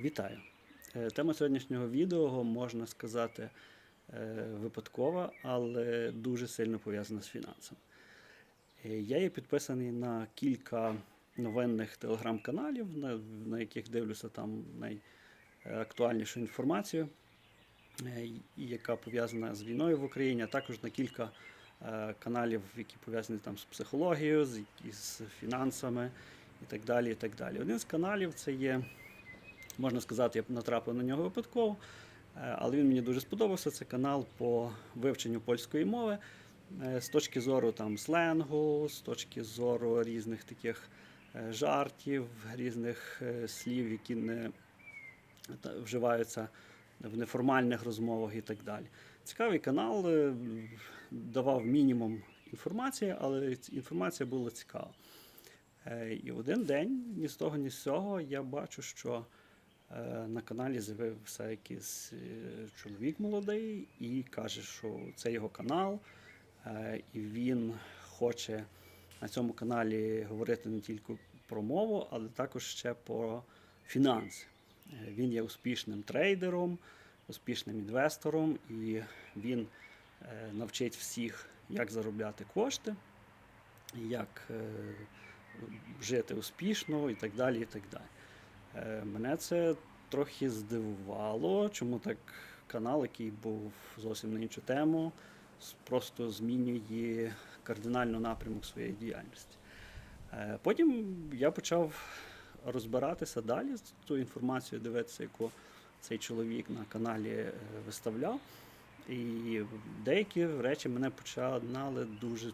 Вітаю! Е, Тема сьогоднішнього відео можна сказати е, випадкова, але дуже сильно пов'язана з фінансами. Е, Я є підписаний на кілька новинних телеграм-каналів, на, яких дивлюся там найактуальнішу інформацію, яка пов'язана з війною в Україні, а також на кілька каналів, які пов'язані там з психологією, з фінансами і так далі. І так далі. Один з каналів це є можна сказати, я натрапив на нього випадково, е, але він мені дуже сподобався. Це канал по вивченню польської мови е, з точки зору там сленгу, з точки зору різних таких е, жартів, різних слів, які не вживаються в неформальних розмовах і так далі. Цікавий канал, давав мінімум інформації, але інформація була цікава. І один день, ні з того, ні з цього, я бачу, що на каналі з'явився якийсь е, чоловік молодий і каже, що це його канал, е, і він хоче на цьому каналі говорити не тільки про мову, але також ще про фінанси. Е, Він є успішним трейдером, успішним інвестором, і він е, навчить всіх, як заробляти кошти, як е, жити успішно і так далі. І так далі. Е, Мене це трохи здивувало, чому так канал, який був зовсім на іншу тему, просто змінює кардинально напрямок своєї діяльності. Е, Потім я почав розбиратися далі з ту інформацію, дивитися, яку цей чоловік на каналі е, виставляв. І деякі речі мене починали дуже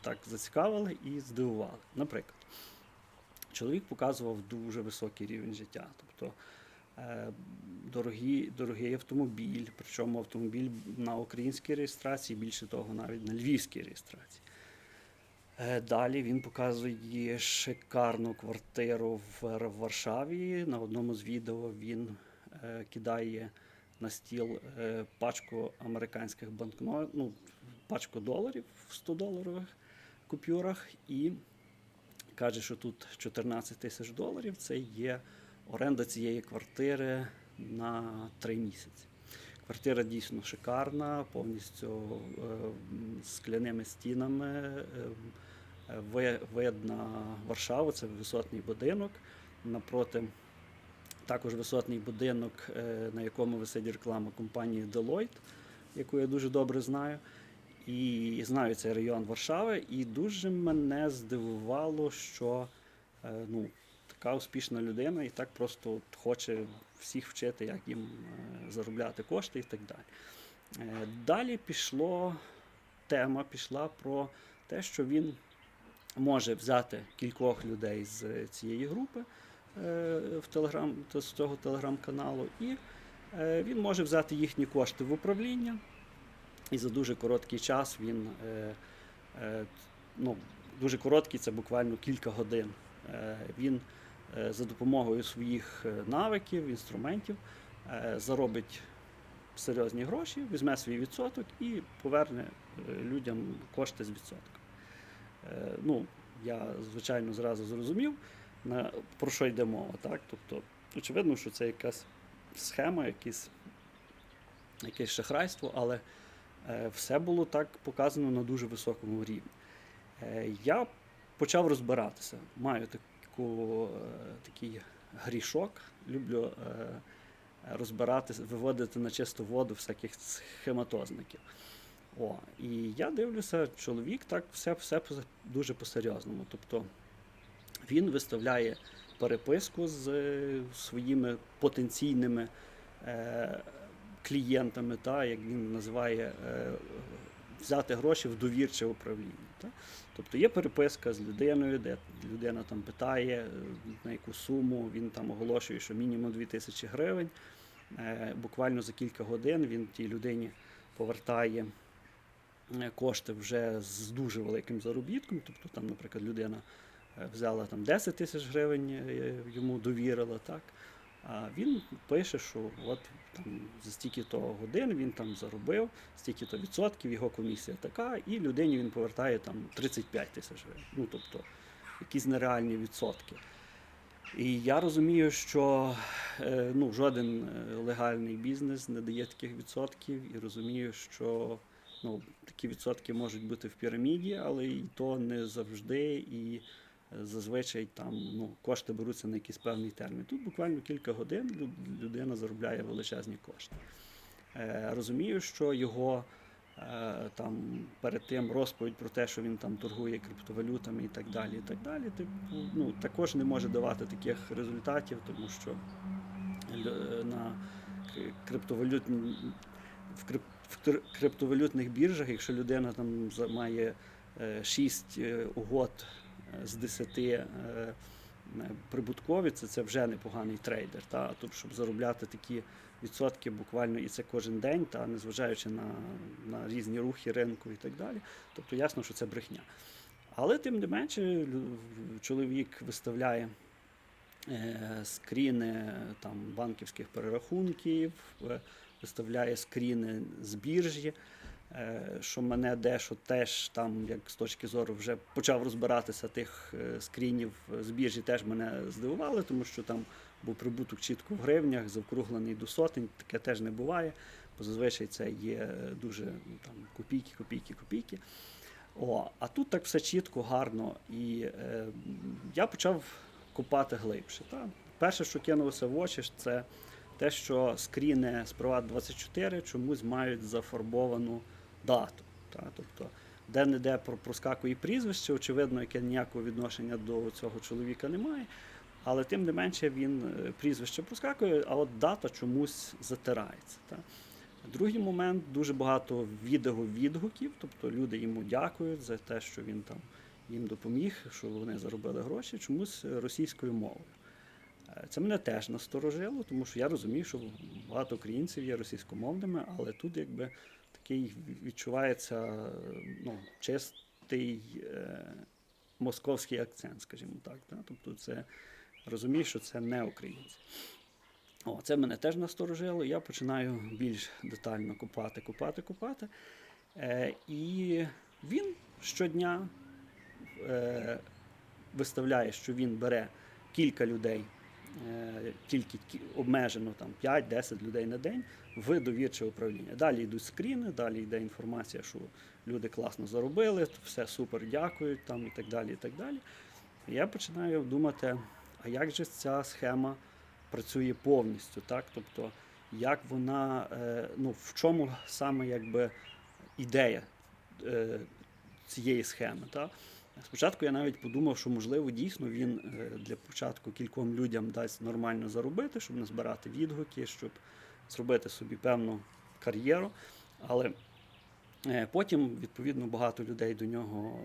так зацікавили і здивували. Наприклад, чоловік показував дуже високий рівень життя. Тобто е, дорогі, дорогий автомобіль, причому автомобіль на українській реєстрації, більше того, навіть на львівській реєстрації. Е, Далі він показує шикарну квартиру в Варшаві. На одному з відео він е, кидає на стіл пачку американських банкнот, ну, пачку доларів в 100 доларових купюрах і каже, що тут 14 тисяч доларів це є оренда цієї квартири на 3 місяці. Квартира дійсно шикарна, повністю е, скляними стінами. е, е, ви- Видно Варшаву, це висотний будинок. Напроти також висотний будинок, на якому висить реклама компанії Deloitte, яку я дуже добре знаю. І знаю цей район Варшави, і дуже мене здивувало, що е, ну, така успішна людина і так просто хоче всіх вчити, як їм е, заробляти кошти і так далі. Е, Далі пішло тема пішла про те, що він може взяти кількох людей з цієї групи в телеграм, з цього телеграм-каналу, і він може взяти їхні кошти в управління. І за дуже короткий час він е, е, ну, дуже короткий, це буквально кілька годин. Е, він за допомогою своїх навиків, інструментів заробить серйозні гроші, візьме свій відсоток і поверне людям кошти з відсотка. Ну, я, звичайно, зразу зрозумів, про що йде мова. Так? Тобто, очевидно, що це якась схема, якісь, якесь шахрайство, але все було так показано на дуже високому рівні. Е, я почав розбиратися. Маю таку, е, такий грішок, люблю е, розбиратися, виводити на чисту воду всяких схематозників. О, і я дивлюся, чоловік так все, все дуже по-серйозному. Тобто він виставляє переписку з е, своїми потенційними е, клієнтами, та, як він називає, е, взяти гроші в довірче управління. Та. Тобто є переписка з людиною, де людина там питає, е, на яку суму, він там оголошує, що мінімум 2000 гривень. Е, Буквально за кілька годин він тій людині повертає кошти вже з дуже великим заробітком. Тобто, там, наприклад, людина взяла там 10 тисяч гривень, йому довірила, так. А він пише, що от там за стільки то годин він там заробив, стільки то відсотків, його комісія така, і людині він повертає там 35 тисяч гривень. Ну тобто якісь нереальні відсотки. І я розумію, що е, ну, жоден е, легальний бізнес не дає таких відсотків, і розумію, що ну, такі відсотки можуть бути в піраміді, але і то не завжди. І зазвичай там ну, кошти беруться на якийсь певний термін. Тут буквально кілька годин людина заробляє величезні кошти. Е, розумію, що його е, там перед тим розповідь про те, що він там торгує криптовалютами і так далі, і так далі, типу, ну, також не може давати таких результатів, тому що на криптовалют в, крип, в криптовалютних біржах, якщо людина там має 6 угод е, з 10 е, е, прибуткові, це, це вже непоганий трейдер. Та? Тут, щоб заробляти такі відсотки буквально і це кожен день, та незважаючи на, на різні рухи ринку і так далі. Тобто ясно, що це брехня. Але тим не менше, чоловік виставляє е, скріни там, банківських перерахунків, е, виставляє скріни з біржі. Е, Що мене дещо теж там, як з точки зору, вже почав розбиратися тих е, скрінів з біржі, теж мене здивували, тому що там був прибуток чітко в гривнях, завкруглений до сотень, таке теж не буває, бо зазвичай це є дуже ну, там, копійки, копійки, копійки. О, а тут так все чітко, гарно. І е, я почав копати глибше. Та? Перше, що кинулося в очі, це те, що скріни з Приват24 чомусь мають зафарбовану дату. Та? Тобто, де-не-де про- проскакує прізвище, очевидно, яке ніякого відношення до цього чоловіка немає. Але тим не менше він е, прізвище проскакує, а от дата чомусь затирається. Та? Другий момент дуже багато відео-відгуків, тобто люди йому дякують за те, що він там їм допоміг, що вони заробили гроші, чомусь російською мовою. Е, Це мене теж насторожило, тому що я розумію, що багато українців є російськомовними, але тут якби такий відчувається ну, чистий е, московський акцент, скажімо так. Да? Тобто це розумію, що це не українці. О, це мене теж насторожило. Я починаю більш детально копати, копати, копати. Е, і він щодня е, виставляє, що він бере кілька людей, тільки обмежено там 5-10 людей на день в довірче управління. Далі йдуть скріни, далі йде інформація, що люди класно заробили, все супер, дякують там і так далі. І так далі. І я починаю думати, а як же ця схема працює повністю, так? Тобто, як вона, е, ну, в чому саме якби ідея е, цієї схеми. Так? Спочатку я навіть подумав, що можливо дійсно він е, для початку кільком людям дасть нормально заробити, щоб не збирати відгуки, щоб зробити собі певну кар'єру. Але е, потім, відповідно, багато людей до нього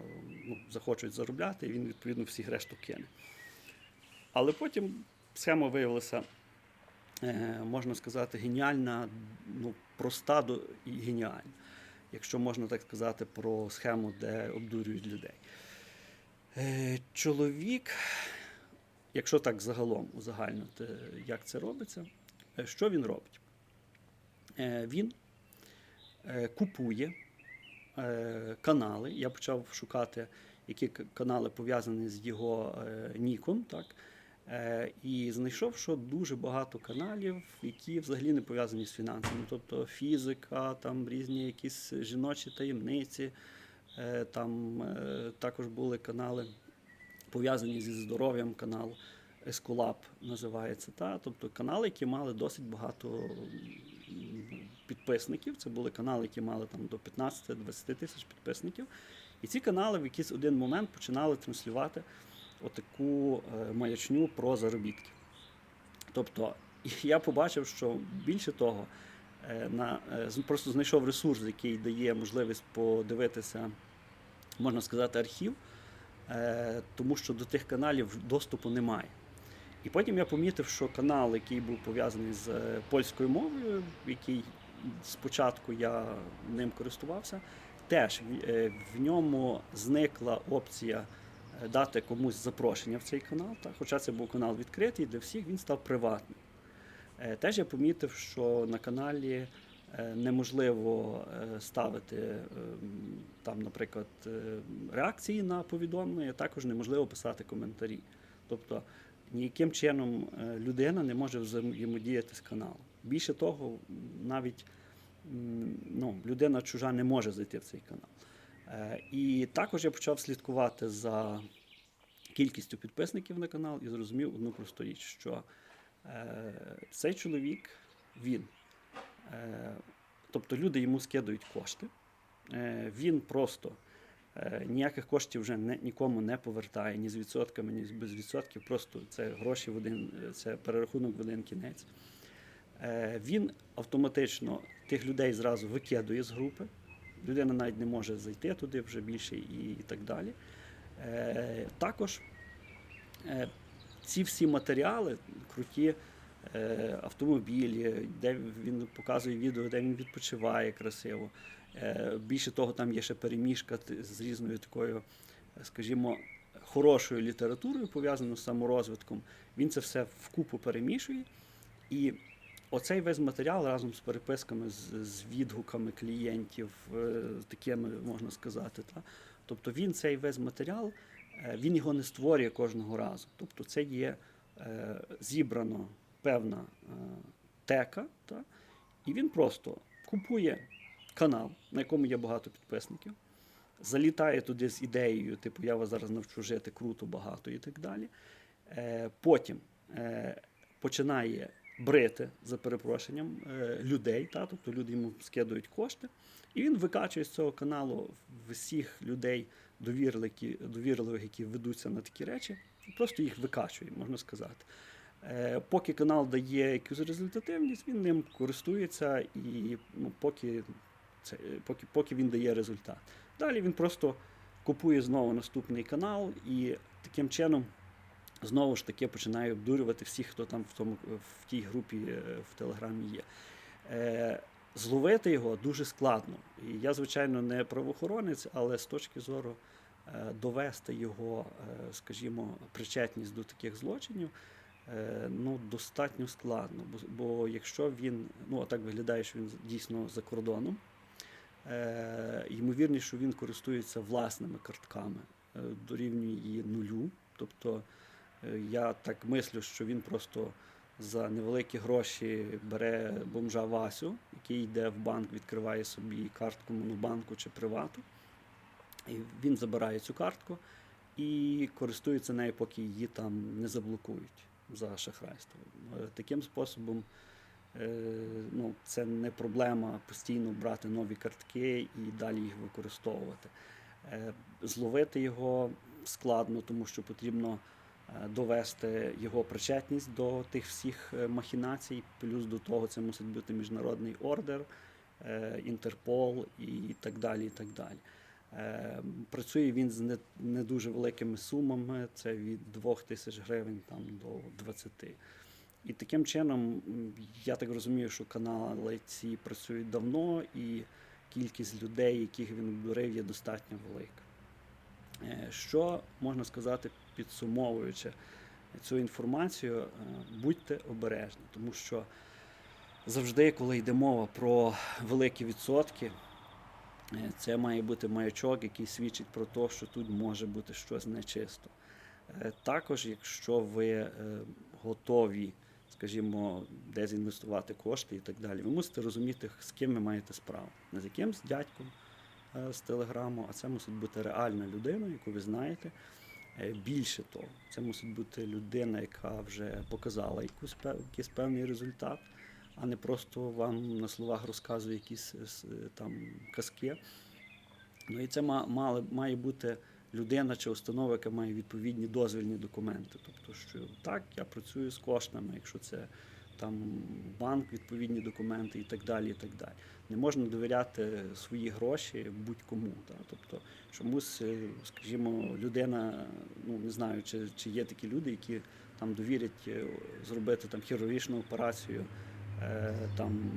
ну, захочуть заробляти, і він, відповідно, всіх решту кине. Але потім схема виявилася, е, можна сказати, геніальна, ну, проста і геніальна, якщо можна так сказати, про схему, де обдурюють людей. Е, Чоловік, якщо так загалом узагальнити, як це робиться, е, що він робить? Е, Він купує канали. Я почав шукати, які канали пов'язані з його ніком. Так? І знайшов, що дуже багато каналів, які взагалі не пов'язані з фінансами. Тобто фізика, там різні якісь жіночі таємниці. Е, Там е, також були канали, пов'язані зі здоров'ям канал. Ескулап називається. Та? Тобто канали, які мали досить багато підписників. Це були канали, які мали там до 15-20 тисяч підписників. І ці канали в якийсь один момент починали транслювати отаку е, маячню про заробітки. Тобто я побачив, що більше того, на, е, просто знайшов ресурс, який дає можливість подивитися, можна сказати, архів, е, тому що до тих каналів доступу немає. І потім я помітив, що канал, який був пов'язаний з е, польською мовою, який спочатку я ним користувався, теж в- е, ньому зникла опція е, дати комусь запрошення в цей канал. Так? Хоча це був канал відкритий для всіх, він став приватним. Е, Теж я помітив, що на каналі е, неможливо е, ставити там, наприклад, реакції на повідомлення, також неможливо писати коментарі. Тобто ніяким чином людина не може взаємодіяти з каналом. Більше того, навіть ну, людина чужа не може зайти в цей канал. І також я почав слідкувати за кількістю підписників на канал і зрозумів одну просту річ, що цей чоловік, він, е, тобто люди йому скидують кошти, е, він просто е, ніяких коштів вже не, нікому не повертає, ні з відсотками, ні без відсотків, просто це гроші в один, це перерахунок в один кінець. Е, він автоматично тих людей зразу викидує з групи. Людина навіть не може зайти туди вже більше і, так далі. Е, також е, ці всі матеріали, круті е, автомобілі, де він показує відео, де він відпочиває красиво. Е, більше того, там є ще переміжка з різною такою, скажімо, хорошою літературою, пов'язаною з саморозвитком. Він це все вкупу перемішує. І оцей весь матеріал разом з переписками, з, з відгуками клієнтів, е, такими можна сказати. Та? Тобто він цей весь матеріал, він його не створює кожного разу. Тобто це є е, зібрано певна е, тека, та? і він просто купує канал, на якому є багато підписників, залітає туди з ідеєю, типу, я вас зараз навчу жити круто, багато і так далі. Е, потім е, починає брити за перепрошенням е, людей, та, тобто люди йому скидують кошти, і він викачує з цього каналу всіх людей, довірливих, які ведуться на такі речі, просто їх викачує, можна сказати. Е, Поки канал дає якусь результативність, він ним користується і ну, поки, це, поки, поки він дає результат. Далі він просто купує знову наступний канал і таким чином знову ж таки починає обдурювати всіх, хто там в, тому, в тій групі е, в Телеграмі є. Зловити його дуже складно. І я, звичайно, не правоохоронець, але з точки зору е, довести його, е, скажімо, причетність до таких злочинів. е, Ну, достатньо складно, бо, бо якщо він, ну а так виглядає, що він дійсно за кордоном, е, ймовірніше, що він користується власними картками, дорівнює її нулю. Тобто я так мислю, що він просто за невеликі гроші бере бомжа Васю, який йде в банк, відкриває собі картку Монобанку чи привату. І він забирає цю картку і користується нею, поки її там не заблокують за шахрайство. Е, Таким способом е, ну, це не проблема постійно брати нові картки і далі їх використовувати. Е, Зловити його складно, тому що потрібно довести його причетність до тих всіх е, махінацій. Плюс до того це мусить бути міжнародний ордер, е, Інтерпол і так далі. І так далі. Е, Працює він з не дуже великими сумами, це від 2 тисяч гривень там, до 20. І таким чином, я так розумію, що канали ці працюють давно, і кількість людей, яких він обдурив, є достатньо велика. Е, Що можна сказати, підсумовуючи цю інформацію, е, будьте обережні, тому що завжди, коли йде мова про великі відсотки, е, це має бути маячок, який свідчить про те, що тут може бути щось нечисто. Також, якщо ви готові, скажімо, десь інвестувати кошти і так далі, ви мусите розуміти, з ким ви маєте справу. Не з якимсь дядьком з телеграму, а це мусить бути реальна людина, яку ви знаєте. Е, Більше того, це мусить бути людина, яка вже показала якийсь певний результат, а не просто вам на словах розказує якісь е, е, там казки. Ну і це ма- мали, має бути людина чи установа, яка має відповідні дозвільні документи. Тобто, що так, я працюю з коштами, якщо це там банк, відповідні документи і так далі. і так далі. Не можна довіряти свої гроші будь-кому. Тобто, чомусь, е, скажімо, людина, ну не знаю, чи, чи є такі люди, які там довірять е, зробити там хірургічну операцію е, там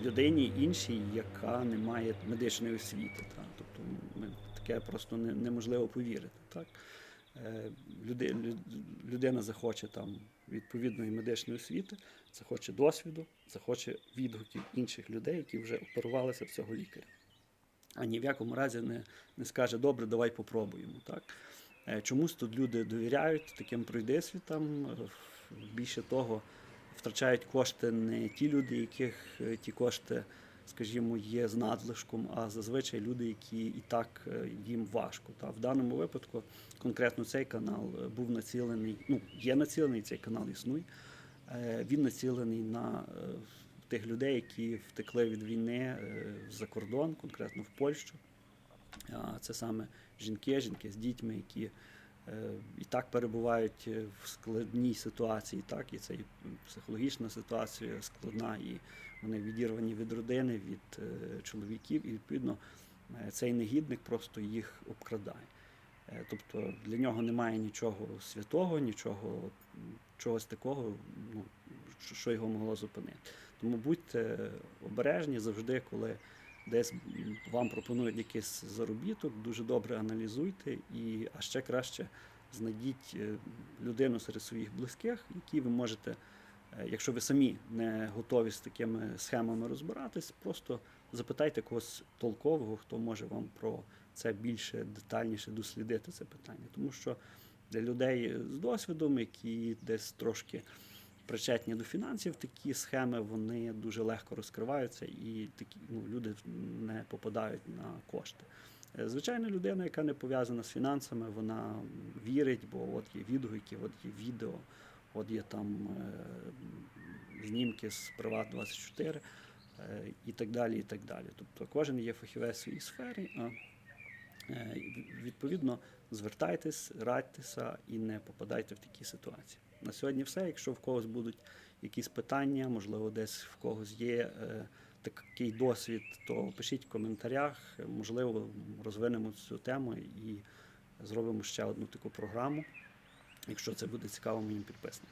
е, людині іншій, яка не має медичної освіти. Так? Тобто ми, таке просто не, неможливо повірити. Так? Е, люди, лю- людина захоче там відповідної медичної освіти, захоче досвіду, захоче відгуків інших людей, які вже оперувалися в цього лікаря. А ні в якому разі не, не скаже, добре, давай попробуємо. Так? Е, Чомусь тут люди довіряють таким пройдисвітам. Е, Більше того, втрачають кошти не ті люди, яких е, ті кошти, скажімо, є з надлишком, а зазвичай люди, які і так е, їм важко. Та в даному випадку конкретно цей канал е, був націлений, ну є націлений, цей канал існує. Е, Він націлений на тих людей, які втекли від війни за кордон, конкретно в Польщу. Це саме жінки, жінки з дітьми, які і так перебувають е, в складній ситуації, так, і це і психологічна ситуація складна, і вони відірвані від родини, від е, чоловіків, і відповідно е, цей негідник просто їх обкрадає. Е, Тобто для нього немає нічого святого, нічого чогось такого, ну, що його могло зупинити. Тому будьте обережні завжди, коли десь вам пропонують якийсь заробіток, дуже добре аналізуйте і, а ще краще знайдіть е, людину серед своїх близьких, які ви можете, е, якщо ви самі не готові з такими схемами розбиратись, просто запитайте когось толкового, хто може вам про це більше детальніше дослідити це питання. Тому що для людей з досвідом, які десь трошки причетні до фінансів, такі схеми вони дуже легко розкриваються, і такі ну, люди не попадають на кошти. Е, Звичайна людина, яка не пов'язана з фінансами, вона вірить, бо от є відгуки, от є відео, от є там е, знімки з Приват 24 е, і так далі. і так далі. Тобто кожен є фахівець в своїй сфері, а е, відповідно звертайтесь, радьтеся і не попадайте в такі ситуації. На сьогодні все. Якщо в когось будуть якісь питання, можливо, десь в когось є е, такий досвід, то пишіть в коментарях. Можливо, розвинемо цю тему і зробимо ще одну таку програму, якщо це буде цікаво моїм підписникам.